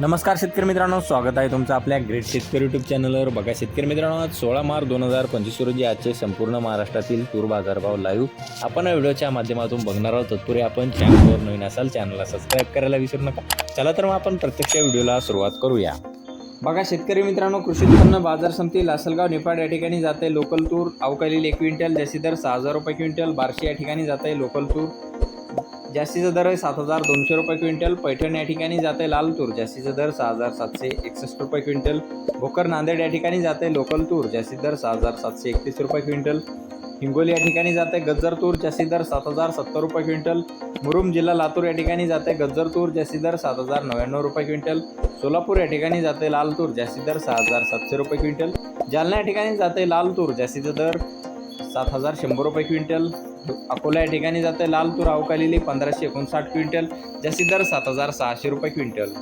नमस्कार शेतकरी मित्रांनो स्वागत आहे तुमचं आपल्या ग्रेट शेतकरी यूट्यूब चॅनलवर बघा शेतकरी मित्रांनो आज सोळा मार्च दोन हजार पंचवीस रोजी आजचे संपूर्ण महाराष्ट्रातील तूर बाजारभाव लाईव्ह आपण या व्हिडिओच्या माध्यमातून बघणार आहोत. तत्पूर्वी आपण चॅनलवर नवीन असाल चॅनलला सबस्क्राईब करायला विसरू नका. चला तर मग आपण प्रत्यक्ष व्हिडिओला सुरुवात करूया. बघा शेतकरी मित्रांनो कृषी उत्पन्न बाजार समिती लासलगाव निफाड या ठिकाणी जाते. लोकल तूर अवकालील एक क्विंटल जशी दर सहा हजार रुपये क्विंटल बारशी या ठिकाणी जाते. लोकल तूर जास्तीचा दर आहे सात हजार दोनशे रुपये क्विंटल. पैठण या ठिकाणी जाते लाल तूर जास्तीचा दर सहा हजार सातशे एकसष्ट रुपये क्विंटल. भोकर नांदेड या ठिकाणी जाते लोकल तूर जास्तीत दर सहा हजार सातशे एकतीस रुपये क्विंटल. हिंगोली या ठिकाणी जाते गज्जर तूर जास्तीत दर सात हजार सत्तर रुपये क्विंटल. मुरुम जिल्हा लातूर या ठिकाणी जाते गज्जर तूर जास्तीत दर सात हजार नव्याण्णव रुपये क्विंटल. सोलापूर या ठिकाणी जाते लाल तूर जास्तीत दर सहा हजार सातशे रुपये क्विंटल. जालना या ठिकाणी जाते लाल तूर जास्तीचा दर सात हजार शंभर रुपये क्विंटल. अकोला या ठिकाणी जाते लाल तूर अवकालेली पंधराशे एकोणसाठ क्विंटल. जास्तीत दर सात हजार सहाशे रुपये क्विंटल.